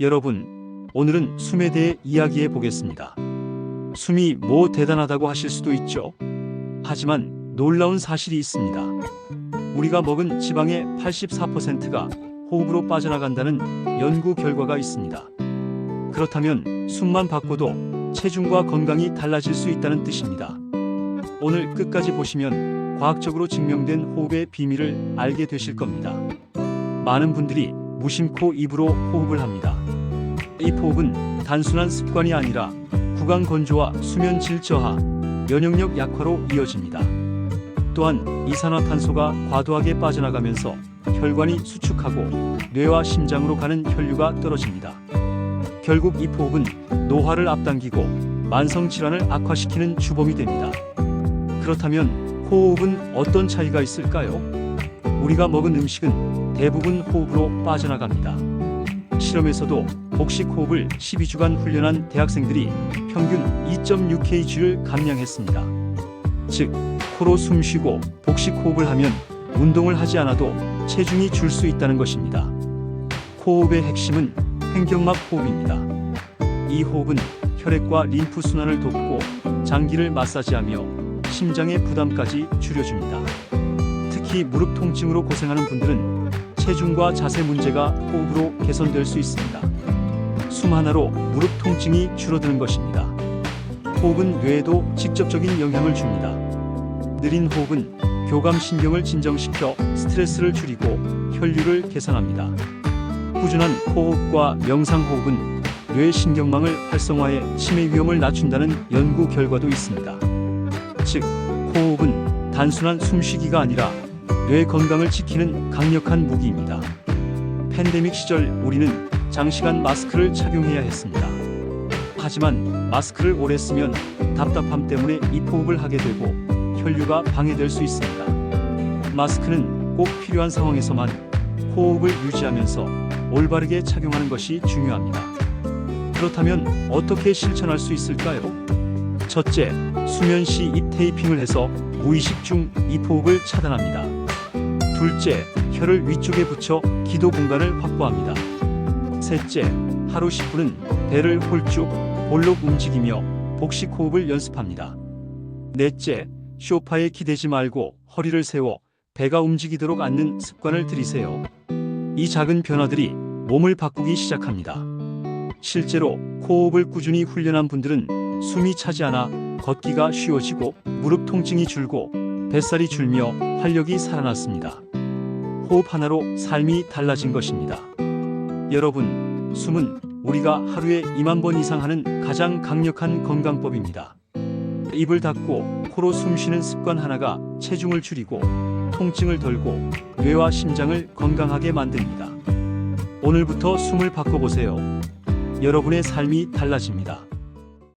여러분, 오늘은 숨에 대해 이야기해 보겠습니다. 숨이 뭐 대단하다고 하실 수도 있죠. 하지만 놀라운 사실이 있습니다. 우리가 먹은 지방의 84%가 호흡으로 빠져나간다는 연구 결과가 있습니다. 그렇다면 숨만 바꿔도 체중과 건강이 달라질 수 있다는 뜻입니다. 오늘 끝까지 보시면 과학적으로 증명된 호흡의 비밀을 알게 되실 겁니다. 많은 분들이 무심코 입으로 호흡을 합니다. 이 호흡은 단순한 습관이 아니라 구강 건조와 수면 질 저하, 면역력 약화로 이어집니다. 또한 이산화탄소가 과도하게 빠져나가면서 혈관이 수축하고 뇌와 심장으로 가는 혈류가 떨어집니다. 결국 이 호흡은 노화를 앞당기고 만성 질환을 악화시키는 주범이 됩니다. 그렇다면 호흡은 어떤 차이가 있을까요? 우리가 먹은 음식은 대부분 호흡으로 빠져나갑니다. 실험에서도 복식 호흡을 12주간 훈련한 대학생들이 평균 2.6kg를 감량했습니다. 즉, 코로 숨 쉬고 복식 호흡을 하면 운동을 하지 않아도 체중이 줄 수 있다는 것입니다. 호흡의 핵심은 횡격막 호흡입니다. 이 호흡은 혈액과 림프 순환을 돕고 장기를 마사지하며 심장의 부담까지 줄여줍니다. 특히 무릎 통증으로 고생하는 분들은 체중과 자세 문제가 호흡으로 개선될 수 있습니다. 숨 하나로 무릎 통증이 줄어드는 것입니다. 호흡은 뇌에도 직접적인 영향을 줍니다. 느린 호흡은 교감 신경을 진정시켜 스트레스를 줄이고 혈류를 개선합니다. 꾸준한 호흡과 명상 호흡은 뇌 신경망을 활성화해 치매 위험을 낮춘다는 연구 결과도 있습니다. 즉, 호흡은 단순한 숨쉬기가 아니라 뇌 건강을 지키는 강력한 무기입니다. 팬데믹 시절 우리는 장시간 마스크를 착용해야 했습니다. 하지만 마스크를 오래 쓰면 답답함 때문에 입호흡을 하게 되고 혈류가 방해될 수 있습니다. 마스크는 꼭 필요한 상황에서만 호흡을 유지하면서 올바르게 착용하는 것이 중요합니다. 그렇다면 어떻게 실천할 수 있을까요? 첫째, 수면 시 입 테이핑을 해서 무의식 중 입호흡을 차단합니다. 둘째, 혀를 위쪽에 붙여 기도 공간을 확보합니다. 셋째, 하루 10분은 배를 홀쭉 볼록 움직이며 복식 호흡을 연습합니다. 넷째, 쇼파에 기대지 말고 허리를 세워 배가 움직이도록 앉는 습관을 들이세요. 이 작은 변화들이 몸을 바꾸기 시작합니다. 실제로 호흡을 꾸준히 훈련한 분들은 숨이 차지 않아 걷기가 쉬워지고 무릎 통증이 줄고 뱃살이 줄며 활력이 살아났습니다. 호흡 하나로 삶이 달라진 것입니다. 여러분, 숨은 우리가 하루에 2만 번 이상 하는 가장 강력한 건강법입니다. 입을 닫고 코로 숨 쉬는 습관 하나가 체중을 줄이고 통증을 덜고 뇌와 심장을 건강하게 만듭니다. 오늘부터 숨을 바꿔보세요. 여러분의 삶이 달라집니다.